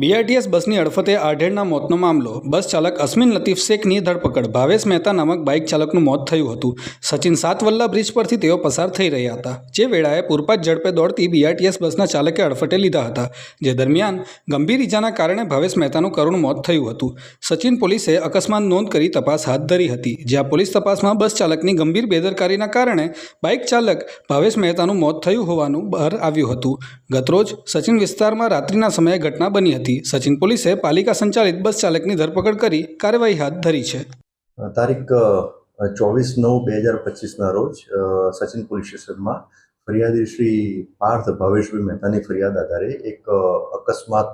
BRTS બસની અડફતે આઢેડના મોતનો મામલો. બસ ચાલક અસ્મિન લતીફ શેખની ધરપકડ. ભાવેશ મહેતા નામક બાઇક ચાલકનું મોત થયું હતું. સચિન સાતવલ્લા બ્રિજ પરથી તેઓ પસાર થઈ રહ્યા હતા. જે વેળાએ પૂરપાટ ઝડપે દોડતી બીઆરટીએસ બસના ચાલકે અડફટે લીધા હતા. જે દરમિયાન ગંભીર ઇજાના કારણે ભાવેશ મહેતાનું કરુણ મોત થયું હતું. સચિન પોલીસે અકસ્માત નોંધ કરી તપાસ હાથ ધરી હતી. જ્યાં પોલીસ તપાસમાં બસ ચાલકની ગંભીર બેદરકારીના કારણે બાઇક ચાલક ભાવેશ મહેતાનું મોત થયું હોવાનું બહાર આવ્યું હતું. ગતરોજ સચિન વિસ્તારમાં રાત્રિના સમયે ઘટના બની હતી. સચિન પોલીસે પાલિકા સંચાલિત બસ ચાલકની ધરપકડ કરી કાર્યવાહી હાથ ધરી છે. તારીખ ચોવીસ નવ બે હજાર પચીસના રોજ સચિન પોલીસ સ્ટેશનમાં ફરિયાદી શ્રી પાર્થ ભાવેશભાઈ મહેતાની ફરિયાદ આધારે એક અકસ્માત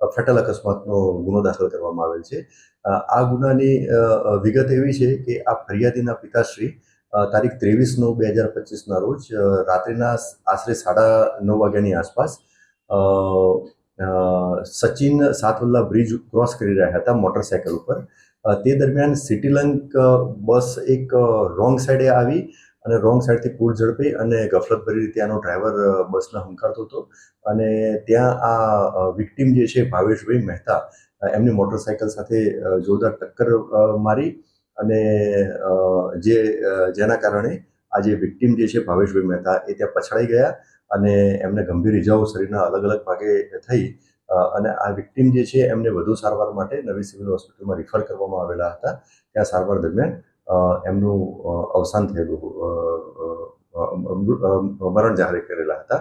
ફેટલ અકસ્માતનો ગુનો દાખલ કરવામાં આવેલ છે. આ ગુનાની વિગત એવી છે કે આ ફરિયાદીના પિતાશ્રી તારીખ ત્રેવીસ નવ બે હજાર પચીસના રોજ રાત્રિના આશરે સાડા નવ વાગ્યાની આસપાસ સચિન સાતવલ્લા બ્રિજ ક્રોસ કરી રહ્યા હતા મોટરસાયકલ ઉપર. તે દરમિયાન સિટીલંક બસ એક રોંગ સાઈડે આવી અને રોંગ સાઈડથી પૂર ઝડપી અને ગફલતભરી રીતે આનો ડ્રાઈવર બસને હંકારતો હતો. અને ત્યાં આ વિક્ટીમ જે છે ભાવેશભાઈ મહેતા એમની મોટરસાયકલ સાથે જોરદાર ટક્કર મારી અને જે જેના કારણે આ જે વિક્ટીમ જે છે ભાવેશભાઈ મહેતા એ ત્યાં પછડાઈ ગયા અને એમને ગંભીર ઇજાઓ શરીરના અલગ અલગ ભાગે થઈ અને આ વિક્ટીમ જે છે, એમને વધુ સારવાર માટે નવી સિવિલ હોસ્પિટલમાં રિફર કરવામાં આવેલા હતા. ત્યાં સારવાર દરમિયાન એમનું અવસાન થયેલું મરણ જાહેર કરેલા હતા.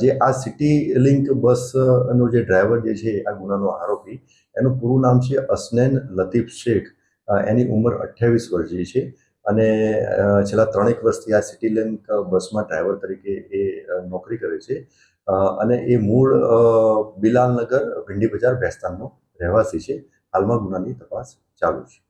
જે આ સિટી લિંક બસનો જે ડ્રાઈવર જે છે, આ ગુનાનો આરોપી, એનું પૂરું નામ છે અસનેન લતીફ શેખ. એની ઉંમર અઠ્યાવીસ વર્ષ જે છે અને છેલ્લા ત્રણેક વર્ષથી આ સિટી લિંક બસમાં ડ્રાઈવર તરીકે એ નોકરી કરે છે. અને એ મૂળ બિલાલનગર ભીંડી બજાર ભેસ્તાનનો રહેવાસી છે. હાલમાં ગુનાની તપાસ ચાલુ છે.